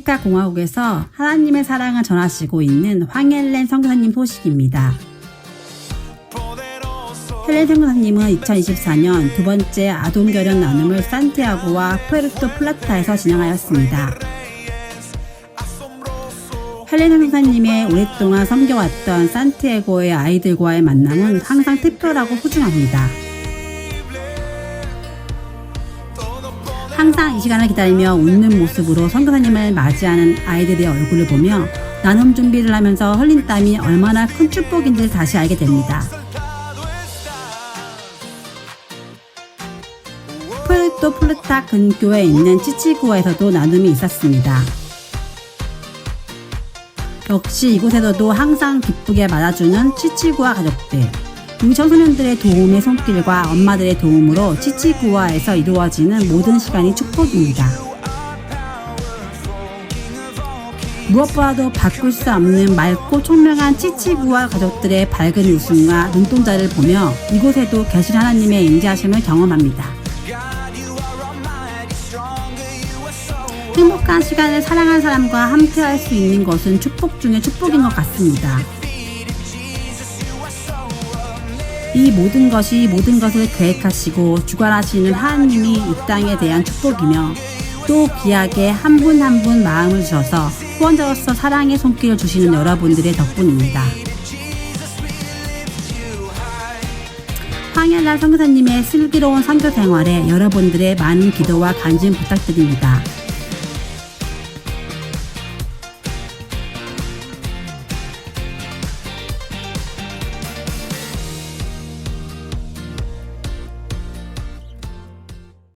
아프리카 공화국에서 하나님의 사랑을 전하시고 있는 황헬렌 선교사님 소식입니다. 헬렌 선교사님은 2024년 두 번째 아동 결연 나눔을 산티아고와 푸에르토 플라타에서 진행하였습니다. 헬렌 선교사님의 오랫동안 섬겨왔던 산티아고의 아이들과의 만남은 항상 특별하고 소중합니다. 항상 이 시간을 기다리며 웃는 모습으로 선교사님을 맞이하는 아이들의 얼굴을 보며 나눔 준비를 하면서 흘린 땀이 얼마나 큰 축복인지 다시 알게 됩니다. 푸에르토 플루타 근교에 있는 치치구아에서도 나눔이 있었습니다. 역시 이곳에서도 항상 기쁘게 맞아주는 치치구아 가족들. 이 청소년들의 도움의 손길과 엄마들의 도움으로 치치구아에서 이루어지는 모든 시간이 축복입니다. 무엇보다도 바꿀 수 없는 맑고 총명한 치치구아 가족들의 밝은 웃음과 눈동자를 보며 이곳에도 계신 하나님의 임재하심을 경험합니다. 행복한 시간을 사랑하는 사람과 함께할 수 있는 것은 축복 중의 축복인 것 같습니다. 이 모든 것이 모든 것을 계획하시고 주관하시는 하나님이 이 땅에 대한 축복이며 또 귀하게 한 분 한분 마음을 주셔서 후원자로서 사랑의 손길을 주시는 여러분들의 덕분입니다. 황현라 선교사님의 슬기로운 선교 생활에 여러분들의 많은 기도와 관심 부탁드립니다.